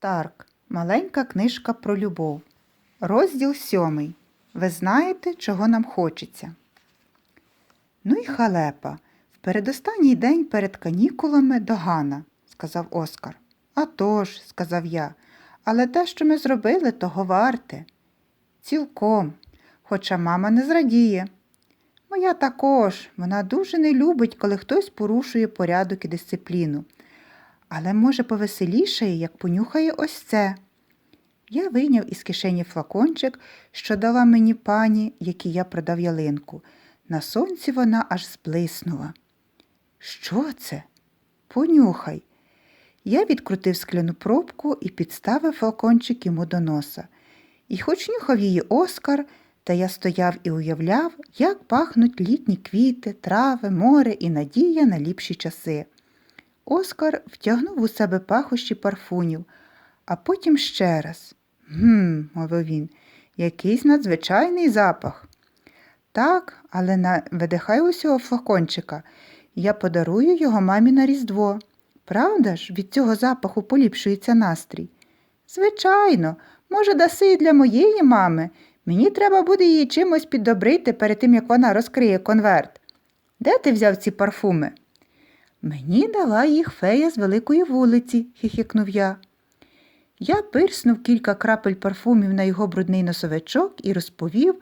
Старк. Маленька книжка про любов. Розділ сьомий. Ви знаєте, чого нам хочеться. Ну й халепа. В передостанній день перед канікулами до Гана, сказав Оскар. «А тож», – сказав я, але те, що ми зробили, того варте. Цілком, хоча мама не зрадіє. Моя також, вона дуже не любить, коли хтось порушує порядок і дисципліну. Але, може, повеселішає, як понюхає ось це. Я вийняв із кишені флакончик, що дала мені пані, якій я продав ялинку. На сонці вона аж зблиснула. Що це? Понюхай. Я відкрутив скляну пробку і підставив флакончик йому до носа. І хоч нюхав її Оскар, та я стояв і уявляв, як пахнуть літні квіти, трави, море і надія на ліпші часи. Оскар втягнув у себе пахощі парфунів, а потім ще раз. Гм, мовив він, якийсь надзвичайний запах. Так, але на видихай усього флакончика. Я подарую його мамі на Різдво. Правда ж, від цього запаху поліпшується настрій? Звичайно, може, даси і для моєї мами. Мені треба буде її чимось піддобрити перед тим, як вона розкриє конверт. Де ти взяв ці парфуми? Мені дала їх фея з великої вулиці, хихикнув я. Я пирснув кілька крапель парфумів на його брудний носовичок і розповів,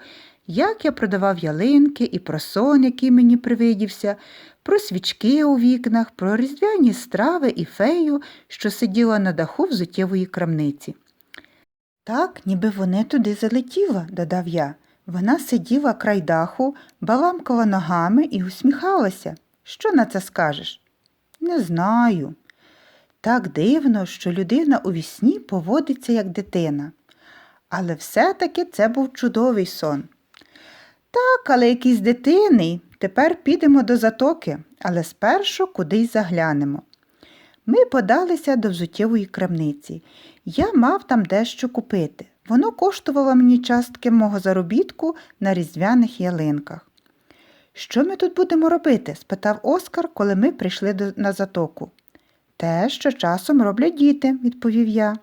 як я продавав ялинки і про сон, який мені привидівся, про свічки у вікнах, про різдвяні страви і фею, що сиділа на даху взуттєвої крамниці. Так, ніби вони туди залетіла, додав я. Вона сиділа край даху, баламкала ногами і усміхалася. Що на це скажеш? Не знаю. Так дивно, що людина у вісні поводиться як дитина. Але все-таки це був чудовий сон. Так, але якийсь дитини. Тепер підемо до затоки, але спершу кудись заглянемо. Ми подалися до взуттєвої крамниці. Я мав там дещо купити. Воно коштувало мені частки мого заробітку на різдвяних ялинках. Що ми тут будемо робити? спитав Оскар, коли ми прийшли на затоку. Те, що часом роблять діти, відповів я.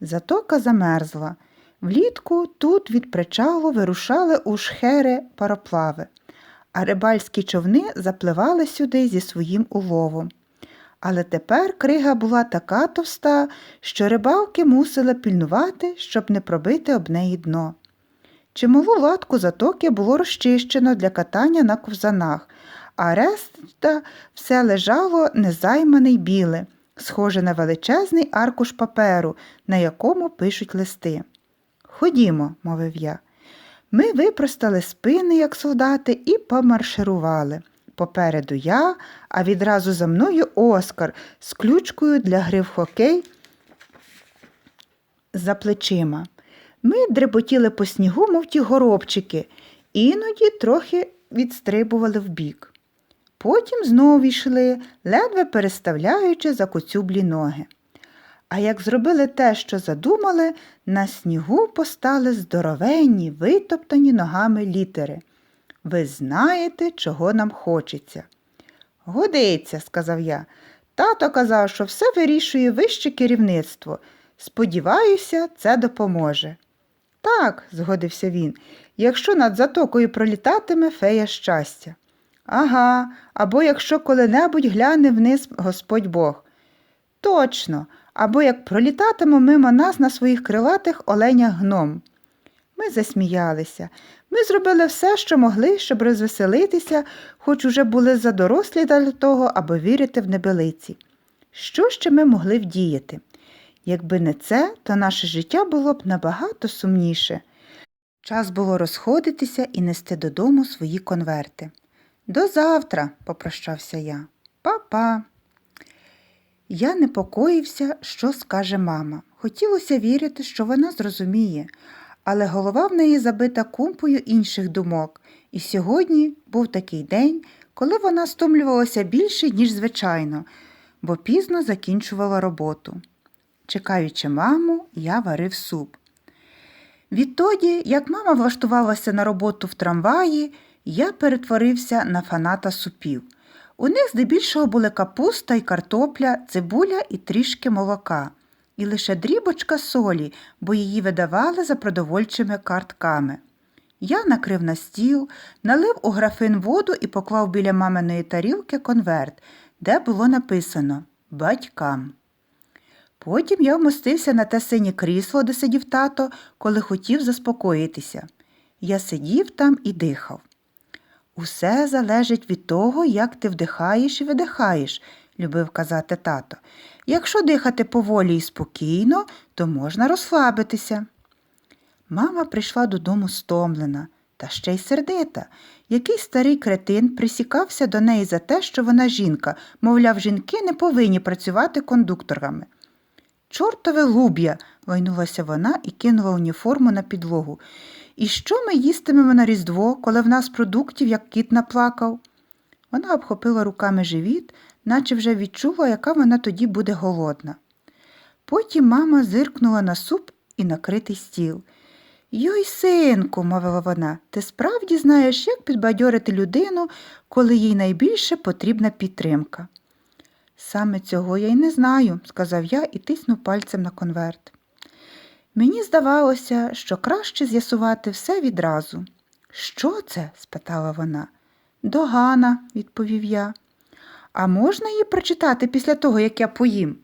Затока замерзла. Влітку тут від причалу вирушали у шхери пароплави, а рибальські човни запливали сюди зі своїм уловом. Але тепер крига була така товста, що рибалки мусили пільнувати, щоб не пробити об неї дно. Чималу латку затоки було розчищено для катання на ковзанах, а решта все лежало незаймане й біле, схоже на величезний аркуш паперу, на якому пишуть листи. Ходімо, мовив я. Ми випростали спини, як солдати, і помарширували. Попереду я, а відразу за мною Оскар з ключкою для гри в хокей за плечима. Ми дреботіли по снігу, мов ті горобчики, іноді трохи відстрибували вбік. Потім знову йшли, ледве переставляючи закоцюблі ноги. А як зробили те, що задумали, на снігу постали здоровенні, витоптані ногами літери. Ви знаєте, чого нам хочеться. Годиться, сказав я. Тато казав, що все вирішує вище керівництво. Сподіваюся, це допоможе. Так, згодився він, якщо над затокою пролітатиме фея щастя. Ага, або якщо коли-небудь гляне вниз Господь Бог. Точно, або як пролітатиме мимо нас на своїх крилатих оленях гном. Ми засміялися. Ми зробили все, що могли, щоб розвеселитися, хоч уже були задорослі для того, аби вірити в небелиці. Що ще ми могли вдіяти? Якби не це, то наше життя було б набагато сумніше. Час було розходитися і нести додому свої конверти. До завтра, попрощався я. Па-па. Я непокоївся, що скаже мама. Хотілося вірити, що вона зрозуміє, але голова в неї забита кумпою інших думок, і сьогодні був такий день, коли вона стомлювалася більше, ніж звичайно, бо пізно закінчувала роботу. Чекаючи маму, я варив суп. Відтоді, як мама влаштувалася на роботу в трамваї, я перетворився на фаната супів. У них здебільшого були капуста і картопля, цибуля і трішки молока. і лише дрібочка солі, бо її видавали за продовольчими картками. Я накрив на стіл, налив у графин воду і поклав біля маминої тарілки конверт, де було написано Батькам. Потім я вмостився на те синє крісло, де сидів тато, коли хотів заспокоїтися. Я сидів там і дихав. Усе залежить від того, як ти вдихаєш і видихаєш, любив казати тато. Якщо дихати поволі і спокійно, то можна розслабитися. Мама прийшла додому стомлена та ще й сердита. Який старий кретин присікався до неї за те, що вона жінка, мовляв, жінки не повинні працювати кондукторами. Чортове луб'я, вайнулася вона і кинула уніформу на підлогу. І що ми їстимемо на Різдво, коли в нас продуктів, як кіт наплакав? Вона обхопила руками живіт, наче вже відчула, яка вона тоді буде голодна. Потім мама зиркнула на суп і накритий стіл. Йой, синку, мовила вона, ти справді знаєш, як підбадьорити людину, коли їй найбільше потрібна підтримка. Саме цього я й не знаю, сказав я і тиснув пальцем на конверт. Мені здавалося, що краще з'ясувати все відразу. Що це? спитала вона. Догана, відповів я. А можна її прочитати після того, як я поїм?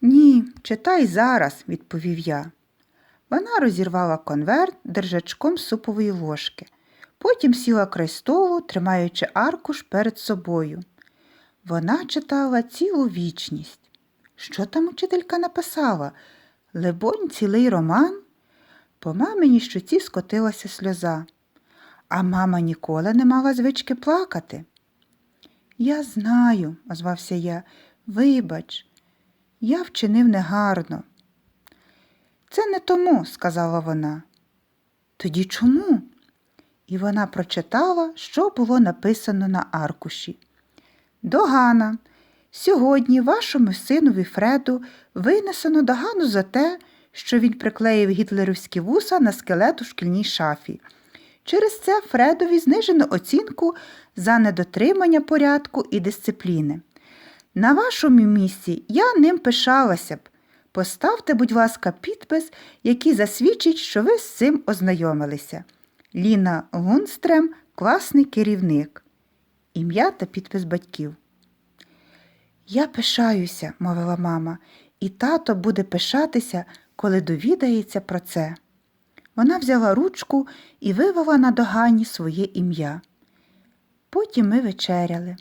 Ні, читай зараз, відповів я. Вона розірвала конверт держачком супової ложки. Потім сіла край столу, тримаючи аркуш перед собою. Вона читала цілу вічність. Що там учителька написала? Лебонь, цілий роман? По маминій щоці скотилася сльоза. А мама ніколи не мала звички плакати. Я знаю, озвався я, вибач, я вчинив негарно. Це не тому, сказала вона. Тоді чому? І вона прочитала, що було написано на аркуші. Догана. Сьогодні вашому синові Фреду винесено догану за те, що він приклеїв гітлерівські вуса на скелет у шкільній шафі. Через це Фредові знижено оцінку за недотримання порядку і дисципліни. На вашому місці я ним пишалася б. Поставте, будь ласка, підпис, який засвідчить, що ви з цим ознайомилися. Ліна Лунстрем, класний керівник. Ім'я та підпис батьків. Я пишаюся, мовила мама, і тато буде пишатися, коли довідається про це. Вона взяла ручку і вивела на догані своє ім'я. Потім ми вечеряли.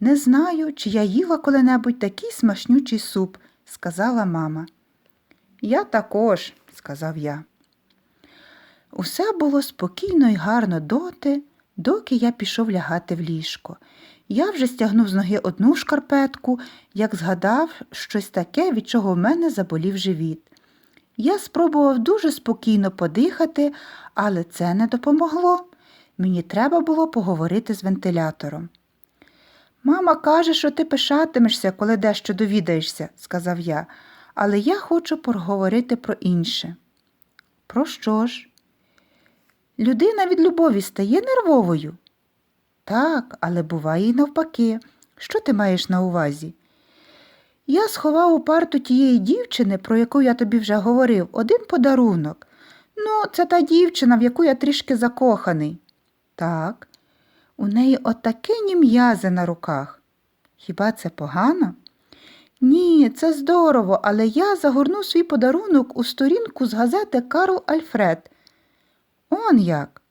Не знаю, чи я їла коли-небудь такий смачнючий суп, сказала мама. Я також, сказав я. Усе було спокійно і гарно доти, доки я пішов лягати в ліжко. Я вже стягнув з ноги одну шкарпетку, як згадав щось таке, від чого в мене заболів живіт. Я спробував дуже спокійно подихати, але це не допомогло. Мені треба було поговорити з вентилятором. Мама каже, що ти пишатимешся, коли дещо довідаєшся, сказав я, але я хочу поговорити про інше. Про що ж? Людина від любові стає нервовою. Так, але буває й навпаки. Що ти маєш на увазі? Я сховав у парту тієї дівчини, про яку я тобі вже говорив, один подарунок. Ну, це та дівчина, в яку я трішки закоханий. Так, у неї отакені м'язи на руках. Хіба це погано? Ні, це здорово, але я загорнув свій подарунок у сторінку з газети Карл Альфред. Он як.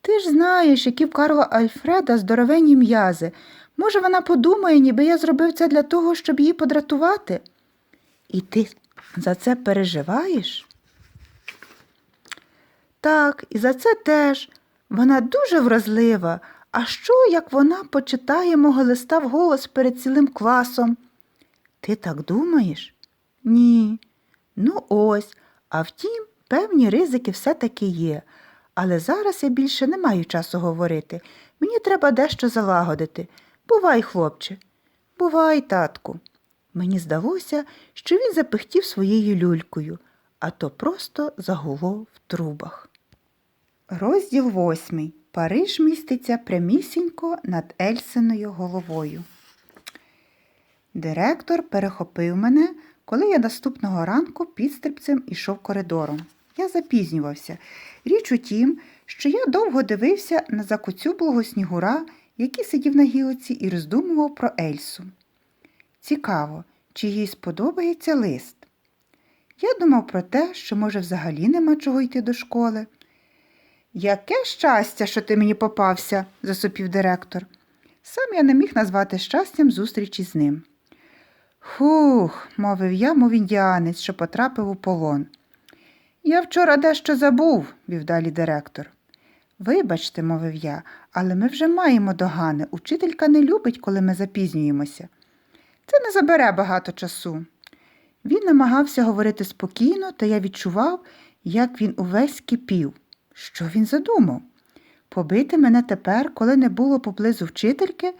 Ти ж знаєш, які в Карла Альфреда здоровенні м'язи. Може, вона подумає, ніби я зробив це для того, щоб її подратувати? І ти за це переживаєш? Так, і за це теж. Вона дуже вразлива. А що, як вона почитає мого листа вголос перед цілим класом? Ти так думаєш? Ні. Ну ось, а втім, певні ризики все-таки є. Але зараз я більше не маю часу говорити. Мені треба дещо залагодити. Бувай, хлопче, бувай, татку. Мені здалося, що він запихтів своєю люлькою, а то просто загуло в трубах. Розділ восьмий. Париж міститься прямісінько над Ельсиною головою. Директор перехопив мене, коли я наступного ранку підстрибцем ішов коридором. Я запізнювався. Річ у тім, що я довго дивився на закоцюблого снігура, який сидів на гілиці і роздумував про Ельсу. Цікаво, чи їй сподобається лист. Я думав про те, що, може, взагалі нема чого йти до школи. Яке щастя, що ти мені попався, засопів директор. Сам я не міг назвати щастям зустрічі з ним. Хух, мовив я, мов індіанець, що потрапив у полон. Я вчора дещо забув, вів далі директор. Вибачте, мовив я, але ми вже маємо догани. Учителька не любить, коли ми запізнюємося. Це не забере багато часу. Він намагався говорити спокійно, та я відчував, як він увесь кипів. Що він задумав? Побити мене тепер, коли не було поблизу вчительки,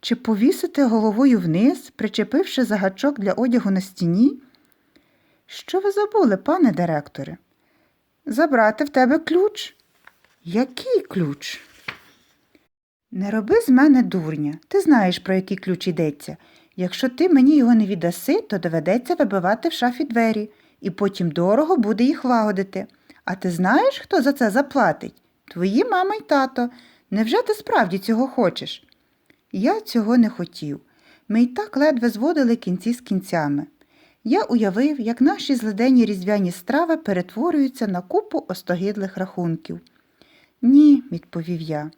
чи повісити головою вниз, причепивши загачок для одягу на стіні? Що ви забули, пане директоре? Забрати в тебе ключ. Який ключ? Не роби з мене дурня. Ти знаєш, про який ключ йдеться. Якщо ти мені його не віддаси, то доведеться вибивати в шафі двері, і потім дорого буде їх лагодити. А ти знаєш, хто за це заплатить? Твої мама й тато. Невже ти справді цього хочеш? Я цього не хотів. Ми й так ледве зводили кінці з кінцями. Я уявив, як наші злиденні різдвяні страви перетворюються на купу остогидлих рахунків. Ні, відповів я.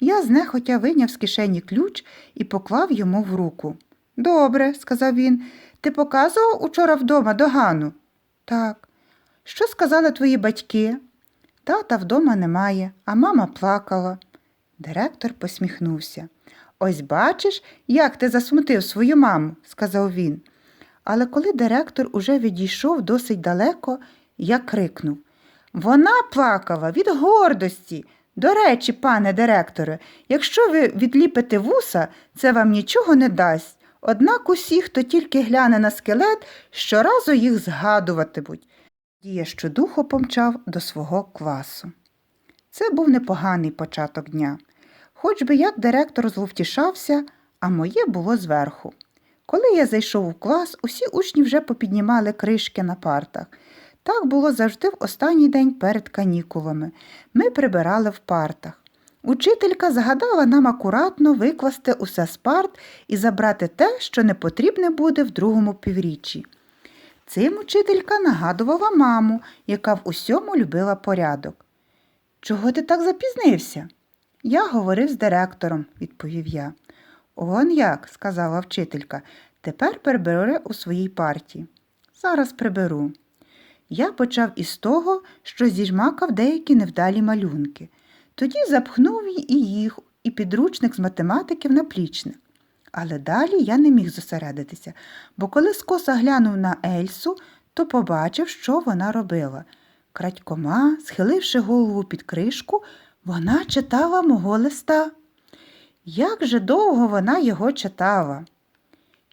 Я знехотя вийняв з кишені ключ і поклав йому в руку. Добре, сказав він. Ти показував учора вдома догану? Так. Що сказали твої батьки? Тата вдома немає, а мама плакала. Директор посміхнувся. Ось бачиш, як ти засмутив свою маму, сказав він. Але коли директор уже відійшов досить далеко, я крикнув Вона плакала від гордості. До речі, пане директоре, якщо ви відліпите вуса, це вам нічого не дасть. Однак усі, хто тільки гляне на скелет, щоразу їх згадуватимуть. Дія щодуху помчав до свого класу. Це був непоганий початок дня. Хоч би як директор зловтішався, а моє було зверху. Коли я зайшов у клас, усі учні вже попіднімали кришки на партах. Так було завжди в останній день перед канікулами. Ми прибирали в партах. Учителька загадала нам акуратно викласти усе з парт і забрати те, що не потрібне буде в другому півріччі. Цим учителька нагадувала маму, яка в усьому любила порядок. Чого ти так запізнився? Я говорив з директором, відповів я. Он як, сказала вчителька, тепер прибери у своїй парті. Зараз приберу. Я почав із того, що зіжмакав деякі невдалі малюнки. Тоді запхнув і їх, і підручник з математики в наплічник. Але далі я не міг зосередитися, бо коли скоса глянув на Ельсу, то побачив, що вона робила. Крадькома, схиливши голову під кришку, вона читала мого листа. Як же довго вона його читала?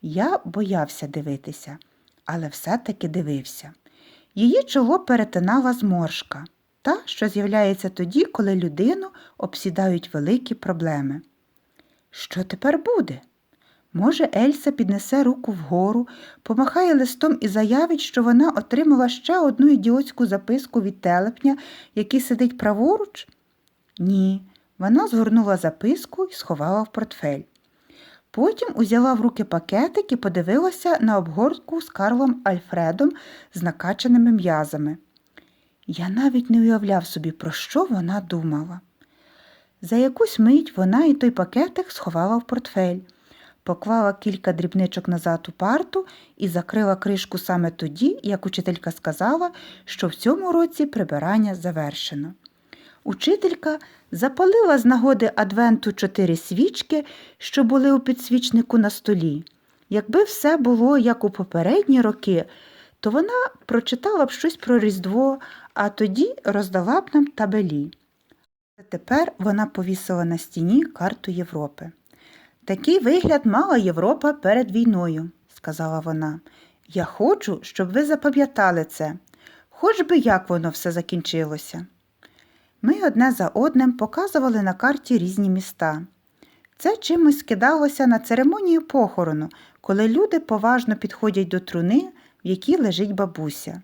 Я боявся дивитися, але все-таки дивився. Її чоло перетинала зморшка, та, що з'являється тоді, коли людину обсідають великі проблеми. Що тепер буде? Може, Ельса піднесе руку вгору, помахає листом і заявить, що вона отримала ще одну ідіотську записку від телепня, який сидить праворуч? Ні, вона згорнула записку і сховала в портфель. Потім узяла в руки пакетик і подивилася на обгортку з Карлом Альфредом з накачаними м'язами. Я навіть не уявляв собі, про що вона думала. За якусь мить вона і той пакетик сховала в портфель, поклала кілька дрібничок назад у парту і закрила кришку саме тоді, як учителька сказала, що в цьому році прибирання завершено. Учителька запалила з нагоди адвенту чотири свічки, що були у підсвічнику на столі. Якби все було як у попередні роки, то вона прочитала б щось про Різдво, а тоді роздала б нам табелі. Тепер вона повісила на стіні карту Європи. Такий вигляд мала Європа перед війною, сказала вона. Я хочу, щоб ви запам'ятали це, хоч би як воно все закінчилося. Ми одне за одним показували на карті різні міста. Це чимось скидалося на церемонію похорону, коли люди поважно підходять до труни, в якій лежить бабуся.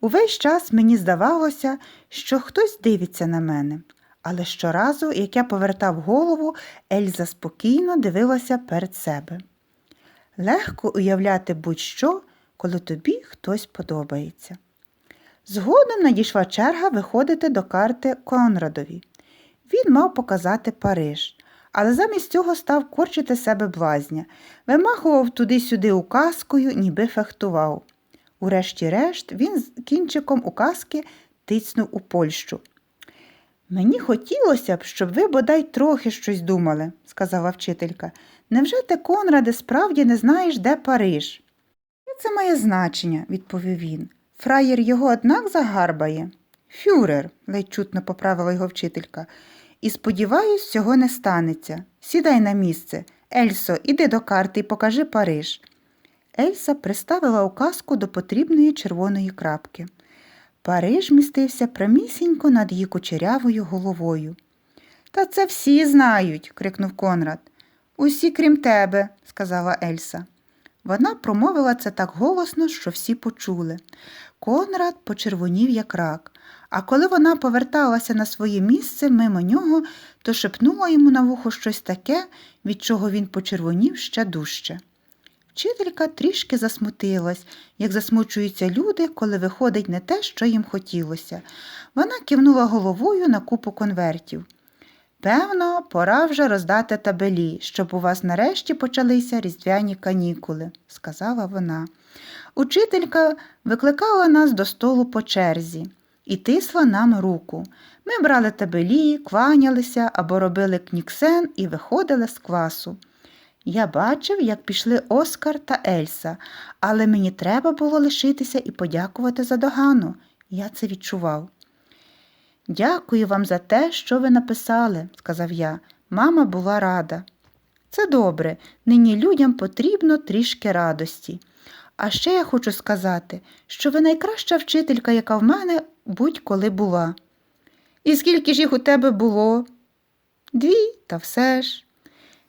Увесь час мені здавалося, що хтось дивиться на мене, але щоразу, як я повертав голову, Ельза спокійно дивилася перед себе. Легко уявляти будь-що, коли тобі хтось подобається. Згодом надійшла черга виходити до карти Конрадові. Він мав показати Париж, але замість цього став корчити себе блазня, вимахував туди-сюди указкою, ніби фехтував. Урешті-решт він з кінчиком указки тицнув у Польщу. Мені хотілося б, щоб ви бодай трохи щось думали, сказала вчителька. Невже ти, Конраде, справді не знаєш, де Париж? Це має значення, відповів він. Фраєр його однак загарбає. Фюрер, ледь чутно поправила його вчителька. І сподіваюсь, цього не станеться. Сідай на місце. Ельсо, іди до карти і покажи Париж. Ельса приставила указку до потрібної червоної крапки. Париж містився прямісінько над її кучерявою головою. Та це всі знають, крикнув Конрад. Усі, крім тебе, сказала Ельса. Вона промовила це так голосно, що всі почули. Конрад почервонів, як рак, а коли вона поверталася на своє місце мимо нього, то шепнула йому на вухо щось таке, від чого він почервонів ще дужче. Вчителька трішки засмутилась, як засмучуються люди, коли виходить не те, що їм хотілося. Вона кивнула головою на купу конвертів. Певно, пора вже роздати табелі, щоб у вас нарешті почалися різдвяні канікули, сказала вона. Учителька викликала нас до столу по черзі і тисла нам руку. Ми брали табелі, кланялися або робили кніксен і виходили з класу. Я бачив, як пішли Оскар та Ельса, але мені треба було лишитися і подякувати за догану. Я це відчував. Дякую вам за те, що ви написали, сказав я. Мама була рада. Це добре, нині людям потрібно трішки радості. А ще я хочу сказати, що ви найкраща вчителька, яка в мене будь-коли була. І скільки ж їх у тебе було? Дві, та все ж.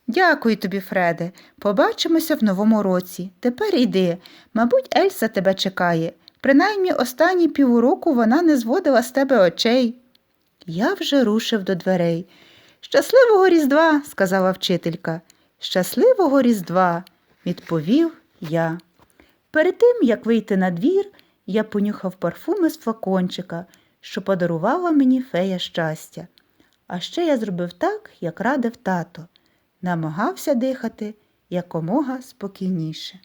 Дякую тобі, Фреде. Побачимося в новому році. Тепер іди. Мабуть, Ельса тебе чекає. Принаймні останні півроку вона не зводила з тебе очей. Я вже рушив до дверей. Щасливого Різдва, сказала вчителька. Щасливого Різдва, відповів я. Перед тим, як вийти на двір, я понюхав парфуми з флакончика, що подарувала мені фея щастя. А ще я зробив так, як радив тато, намагався дихати якомога спокійніше.